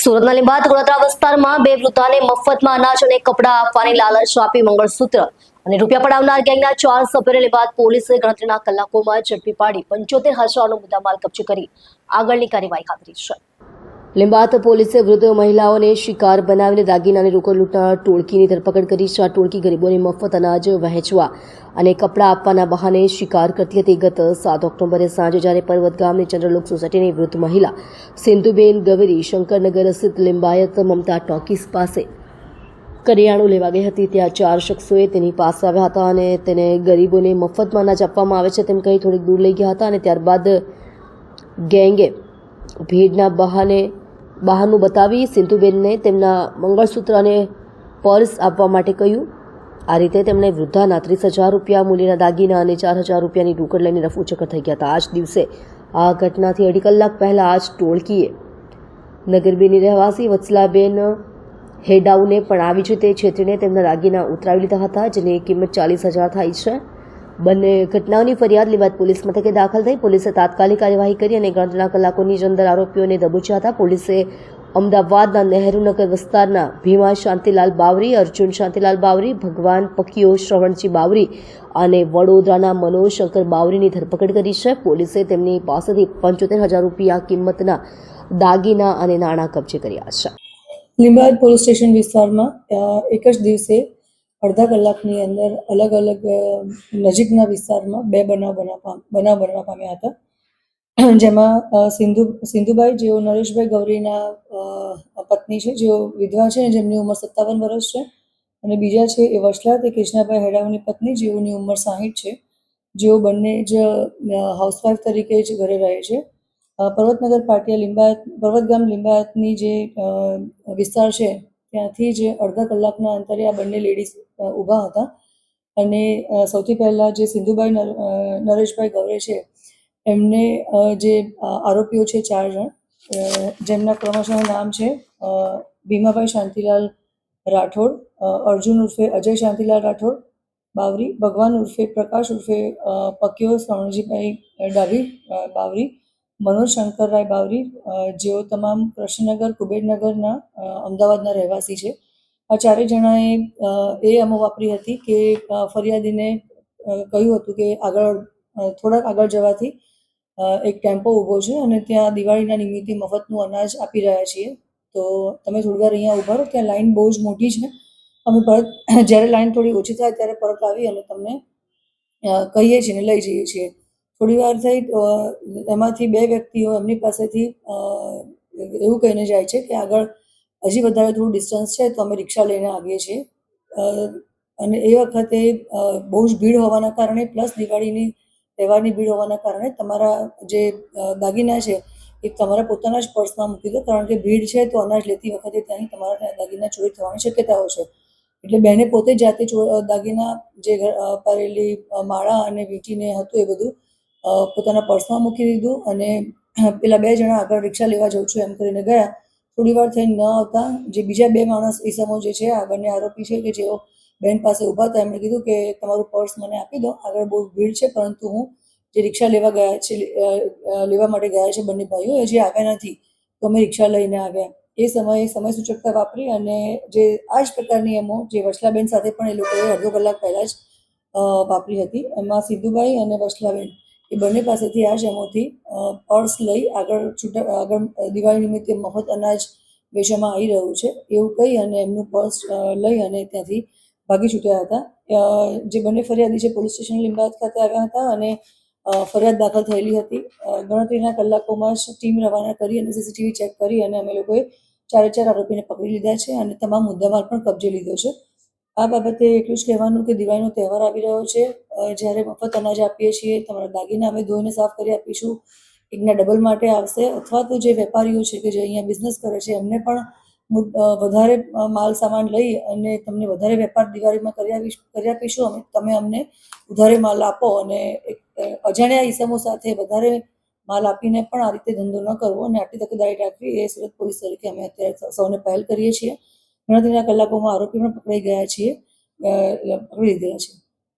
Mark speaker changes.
Speaker 1: સુરતના લીંબાત ગોળાદરા વિસ્તારમાં બે વૃદ્ધાને મફતમાં અનાજ અને કપડાં આપવાની લાલચ આપી મંગળસૂત્ર અને રૂપિયા પડાવનાર ગેંગના ચાર સભ્યોને લીંબાત પોલીસે ગણતરીના કલાકોમાં ઝડપી પાડી પંચોતેર હજારનો મુદ્દામાલ કબજે કરી આગળની કાર્યવાહી હાથ ધરી છે. લીંબાત પોલીસે વૃદ્ધ મહિલાઓને શિકાર બનાવીને દાગીનાની રોકડ લૂંટનાર ટોળકીની ધરપકડ કરી છે. આ ટોળકી ગરીબોને મફત અનાજ વહેંચવા અને કપડાં આપવાના બહાને શિકાર કરતી હતી. ગત સાત ઓક્ટોબરે સાંજે જ્યારે પર્વત ગામની ચંદ્રલોક સોસાયટીની વૃદ્ધ મહિલા સિંધુબેન ગવેરી શંકરનગર સ્થિત લિંબાયત મમતા ટોકીસ પાસે કરિયાણું લેવા ગઈ હતી. ત્યાં ચાર શખ્સોએ તેની પાસે આવ્યા હતા અને તેને ગરીબોને મફતમાં અનાજ આપવામાં આવે છે તેમ કહી થોડીક દૂર લઈ ગયા હતા અને ત્યારબાદ ગેંગે ભીડના બહાને બહાનું બતાવી સિંધુબેનને તેમના મંગળસૂત્ર અને પર્સ આપવા માટે કહ્યું. આ રીતે તેમણે વૃદ્ધાના ત્રીસ હજાર રૂપિયા, મૂલ્યના દાગીના અને ચાર હજાર રૂપિયાની રોકડ લઈને રફુચક્કર થઈ ગયા હતા. આ જ દિવસે આ ઘટનાથી અઢી કલાક પહેલાં આ જ ટોળકીએ નગરબેની રહેવાસી વત્સલાબેન હેડાઉને પણ આવી જ રીતે છેતરીને તેમના દાગીના ઉતરાવી લીધા હતા, જેની કિંમત ચાલીસ હજાર થાય છે. બંને ઘટનાઓની ફરિયાદ લીબાદ પોલીસ મથકે દાખલ થઈ પોલીસે તાત્કાલિક કાર્યવાહી કરી અને ગણતરીના કલાકોની જ અંદર આરોપીઓને દબોચ્યા હતા. પોલીસે અમદાવાદના નહેરુનગર વિસ્તારના ભીમા શાંતિલાલ બાવરી, અર્જુન શાંતિલાલ બાવરી, ભગવાન પકીઓ શ્રવણજી બાવરી અને વડોદરાના મનોજ શંકર બાવરીની ધરપકડ કરી છે. પોલીસે તેમની પાસેથી પંચોતેર હજાર રૂપિયા કિંમતના દાગીના અને નાણાં કબજે કર્યા છે.
Speaker 2: લીંબાયત પોલીસ સ્ટેશન વિસ્તારમાં એક જ દિવસે અડધા કલાકની અંદર અલગ અલગ નજીકના વિસ્તારમાં બે બનાવ બનવા બનાવ બનવા પામ્યા હતા. જેમાં સિંધુ સિંધુબાઈ જેઓ નરેશભાઈ ગૌરીના પત્ની છે, જેઓ વિધવા છે જેમની ઉંમર સત્તાવન વર્ષ છે. અને બીજા છે એ વસલા તે કૃષ્ણાભાઈ હેડાવની પત્ની, જેઓની ઉંમર સાહીઠ છે. જેઓ બંને જ હાઉસવાઈફ તરીકે જ ઘરે રહે છે. પર્વતનગર પાટિયા લિંબાયત, પર્વતગામ લિંબાયતની જે વિસ્તાર છે, ત્યાંથી જ અડધા કલાકના અંતરે આ બંને લેડીઝ ઊભા હતા. અને સૌથી પહેલાં જે સિંધુભાઈ નરેશભાઈ ગવરે છે, એમને જે આરોપીઓ છે ચાર જણ જેમના ક્રમશઃ નામ છે ભીમાભાઈ શાંતિલાલ રાઠોડ અર્જુન ઉર્ફે અજય શાંતિલાલ રાઠોડ, બાવરી, ભગવાન ઉર્ફે પ્રકાશ ઉર્ફે પક્યો શ્રવણજીભાઈ ડાભી બાવરી, મનોજ શંકરરાય બાવરી જેઓ તમામ કૃષ્ણનગર, કુબેરનગરના અમદાવાદના રહેવાસી છે. આ ચારેય જણાએ એ અમો વાપરી હતી કે ફરિયાદીને કહ્યું હતું કે આગળ થોડાક આગળ જવાથી એક ટેમ્પો ઊભો છે અને ત્યાં દિવાળીના નિમિત્તે મફતનું અનાજ આપી રહ્યા છીએ. તો તમે થોડી વાર અહીંયા ઊભા રહો, ત્યાં લાઈન બહુ જ મોટી છે. અમે પરત, જ્યારે લાઈન થોડી ઓછી થાય ત્યારે પરત આવી અને તમને કહીએ છીએ ને લઈ જઈએ છીએ. થોડી વાર થઈ એમાંથી બે વ્યક્તિઓ એમની પાસેથી એવું કહીને જાય છે કે આગળ હજી વધારે થોડું ડિસ્ટન્સ છે તો અમે રિક્ષા લઈને આવીએ છીએ. અને એ વખતે બહુ જ ભીડ હોવાના કારણે પ્લસ દિવાળીની તહેવારની ભીડ હોવાના કારણે તમારા જે દાગીના છે એ તમારા પોતાના જ પર્સમાં મૂકી દો. કારણ કે ભીડ છે તો અનાજ લેતી વખતે ત્યાંની તમારા દાગીના ચોરી થવાની શક્યતાઓ છે. એટલે બહેને પોતે જાતે દાગીના જે પહેરેલી માળા અને વીંટીને હતું એ બધું પોતાના પર્સમાં મૂકી દીધું અને પેલા બે જણા આગળ રિક્ષા લેવા જાઉં છું એમ કરીને ગયા. થોડી વાર થઈને ન આવતા, જે બીજા બે માણસ ઈસમો જે છે, આ બંને આરોપી છે કે જેઓ બેન પાસે ઊભા હતા, એમણે કીધું કે તમારું પર્સ મને આપી દો, આગળ બહુ ભીડ છે, પરંતુ હું જે રિક્ષા લેવા ગયા છે લેવા માટે ગયા છે બંને ભાઈઓ, એ જે આવ્યા નથી. તો અમે રિક્ષા લઈને આવ્યા. એ સમયે સમય સૂચકતા વાપરી અને જે આ જ પ્રકારની એમો, જે વસલાબેન સાથે પણ એ લોકોએ અડધો કલાક પહેલાં જ વાપરી હતી. એમાં સિદ્ધુભાઈ અને વસલાબેન એ બંને પાસેથી આ જમોથી પર્સ લઈ આગળ છૂટા, આગળ દિવાળી નિમિત્તે મફત અનાજ વેચવામાં આવી રહ્યું છે. એવું કહી અને એમનું પર્સ લઈ અને ત્યાંથી ભાગી છૂટ્યા હતા. જે બંને ફરિયાદી છે, પોલીસ સ્ટેશન લીંબાદ ખાતે આવ્યા હતા અને ફરિયાદ દાખલ થયેલી હતી. ગણતરીના કલાકોમાં જ ટીમ રવાના કરી અને સીસીટીવી ચેક કરી અને અમે લોકોએ ચારે ચાર આરોપીને પકડી લીધા છે અને તમામ મુદ્દામાલ પણ કબજે લીધો છે. આ બાબતે એટલું જ કહેવાનું કે દિવાળીનો તહેવાર આવી રહ્યો છે. જ્યારે મફત અનાજ આપીએ છીએ, તમારા દાગીના અમે ધોઈને સાફ કરી આપીશું. એકના ડબલ માટે આવશે. અથવા તો જે વેપારીઓ છે કે જે અહીંયા બિઝનેસ કરે છે, એમને પણ વધારે માલ સામાન લઈ અને તમને વધારે વેપાર દિવાળીમાં કરી આવી, કરી આપીશું. અમે, તમે અમને ઉધારે માલ આપો અને અજાણ્યા ઈસમો સાથે વધારે માલ આપીને પણ આ રીતે ધંધો ન કરવો અને આટલી તકેદારી રાખવી એ સુરત પોલીસ તરીકે અમે અત્યારે સૌને પહેલ કરીએ છીએ. ગણતરીના કલાકોમાં આરોપી પણ પકડાઈ ગયા છીએ પકડી લીધેલા છે.